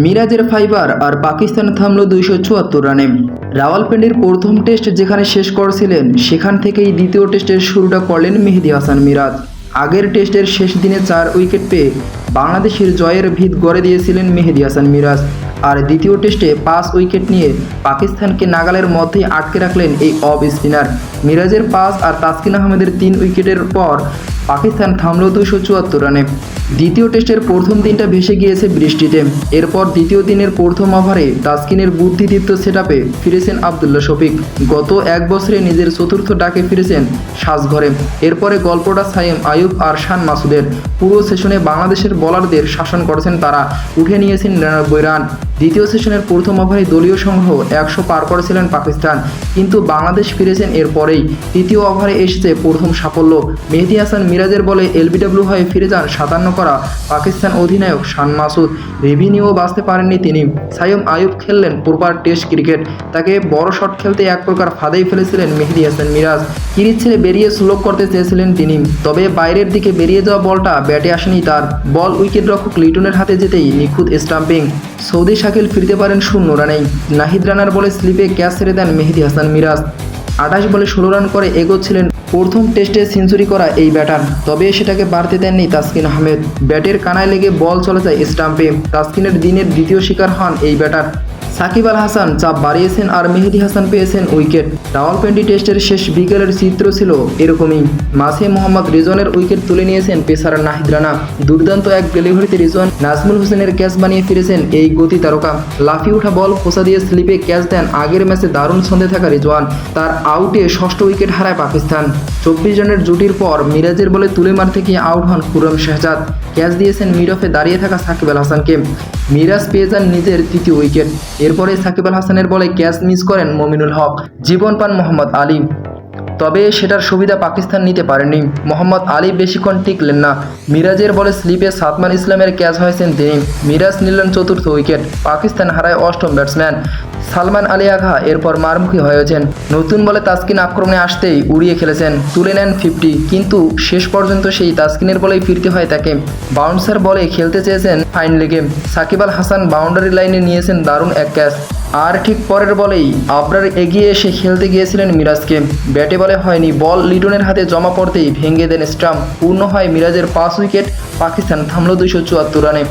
মিরাজের ফাইবার আর পাকিস্তান থামল দুইশো চুয়াত্তর রানে। রাওয়ালপিন্ডির প্রথম টেস্ট যেখানে শেষ করছিলেন, সেখান থেকেই দ্বিতীয় টেস্টের শুরুটা করলেন মেহেদি হাসান মিরাজ। আগের টেস্টের শেষ দিনে চার উইকেট পেয়ে বাংলাদেশের জয়ের ভিত গড়ে দিয়েছিলেন মেহেদি হাসান মিরাজ। আর দ্বিতীয় টেস্টে পাঁচ উইকেট নিয়ে পাকিস্তানকে নাগালের মধ্যেই আটকে রাখলেন এই অফ স্পিনার। মিরাজের পাঁচ আর তাসকিন আহমেদের তিন উইকেটের পর পাকিস্তান থামল দুশো চুয়াত্তর রানে। দ্বিতীয় টেস্টের প্রথম দিনটা ভেসে গিয়েছে বৃষ্টিতে। এরপর দ্বিতীয় দিনের প্রথম ওভারে তাসকিনের বুদ্ধিদীপ্ত সেট আপে ফিরেছেন আবদুল্লাহ শফিক। গত এক বছরে নিজের চতুর্থ ডাকে ফিরেছেন সাজঘরে। এরপরে গল্পটা সাইম আয়ুব আর শান মাসুদের। পুরো সেশনে বাংলাদেশের বোলারদের শাসন করেছেন তারা। উঠে নিয়েছেন নিরানব্বই রান। দ্বিতীয় সেশনের প্রথম ওভারে দলীয় সংগ্রহ একশো পার করেছিলেন পাকিস্তান। কিন্তু বাংলাদেশ ফিরেছেন এরপরেই তৃতীয় ওভারে এসেছে প্রথম সাফল্য। মেহেদি হাসান মিরাজের বলে এলবিডব্লিউ হয়ে ফিরে যান সাতান্ন করা পাকিস্তান অধিনায়ক শান মাসুদ। রেভিনিউও বাঁচতে পারেননি তিনি। সাইম আয়ুব খেললেন পূর্বার টেস্ট ক্রিকেট। তাকে বড় শট খেলতে এক প্রকার ফাঁদেই ফেলেছিলেন মেহেদি হাসান মিরাজ। কিরিচ ছেড়ে বেরিয়ে স্লোক করতে চেয়েছিলেন তিনি। তবে বাইরের দিকে বেরিয়ে যাওয়া বলটা ব্যাটে আসেনি তার। বল উইকেট রক্ষক লিটনের হাতে যেতেই নিখুঁত স্টাম্পিং। সৌদি শাকিল ফিরতে পারেন শূন্য রানেই। নাহিদ রানার বলে স্লিপে ক্যাচ ছেড়ে দেন মেহেদি হাসান মিরাজ। আঠাশ বলে ষোলো রান করে এগোচ্ছিলেন প্রথম টেস্টে সেঞ্চুরি করা এই ব্যাটার। তবে সেটাকে বাড়তে দেননি তাসকিন আহমেদ। ব্যাটের কানায় লেগে বল চলে যায় স্টাম্পে। তাসকিনের দিনের দ্বিতীয় শিকার হন এই ব্যাটার। সাকিব আল হাসান চাপ বাড়িয়েছেন আর মেহেদি হাসান পেয়েছেন উইকেট। রাওয়াল রাওয়ালপিন্ডি টেস্টের শেষ বিকেলের চিত্র ছিল এরকমই। মাসে মোহাম্মদ রিজনের উইকেট তুলে নিয়েছেন পেসার নাহিদ রানা। দুর্দান্ত এক ডেলিভারিতে রিজন নাজমুল হোসেনের ক্যাচ বানিয়ে ফিরেছেন এই গতি তারকা। লাফিয়ে ওঠা বল খোসা দিয়ে স্লিপে ক্যাচ দেন আগের ম্যাচে দারুণ ছন্দে থাকা রিজওয়ান। তার আউটে ষষ্ঠ উইকেট হারায় পাকিস্তান। চব্বিশ জনের জুটির পর মিরাজের বলে তুলে মারতে গিয়ে আউট হন খুরম শেহজাদ। ক্যাচ দিয়েছেন মিড অফে দাঁড়িয়ে থাকা সাকিব আল হাসানকে। মিরাজ পেয়ে যান নিজের তৃতীয় উইকেট। এরপরে সাকিব আল হাসানের বলে ক্যাচ মিস করেন মমিনুল হক। জীবন পান মোহাম্মদ আলী। তবে সেটার সুবিধা পাকিস্তান নিতে পারেনি। মোহাম্মদ আলী বেশিক্ষণ টিকলেন না। মিরাজের বলে স্লিপে সাতমান ইসলামের ক্যাচ হয়েছেন তিনি। মিরাজ নিলেন চতুর্থ উইকেট। পাকিস্তান হারায় অষ্টম ব্যাটসম্যান। সালমান আলী আঘা এরপর মারমুখী হয়েছেন। নতুন বলে তাসকিন আক্রমণে আসতেই উড়িয়ে খেলেছেন। তুলে নেন ফিফটি। কিন্তু শেষ পর্যন্ত সেই তাসকিনের বলেই ফিরতে হয় তাকে। বাউন্সার বলে খেলতে চেয়েছেন ফাইন লেগে। সাকিব আল হাসান বাউন্ডারি লাইনে নিয়েছেন দারুণ এক ক্যাচ। আর ঠিক পরের বলেই আবরার এগিয়ে এসে খেলতে গিয়েছিলেন মিরাজকে। ব্যাটে বলে হয়নি, বল লিটনের হাতে জমা পড়তেই ভেঙে দেন স্টাম্প পূর্ণ হয় মিরাজের পাঁচ উইকেট, পাকিস্তান থামল দুইশো চুয়াত্তর রানে।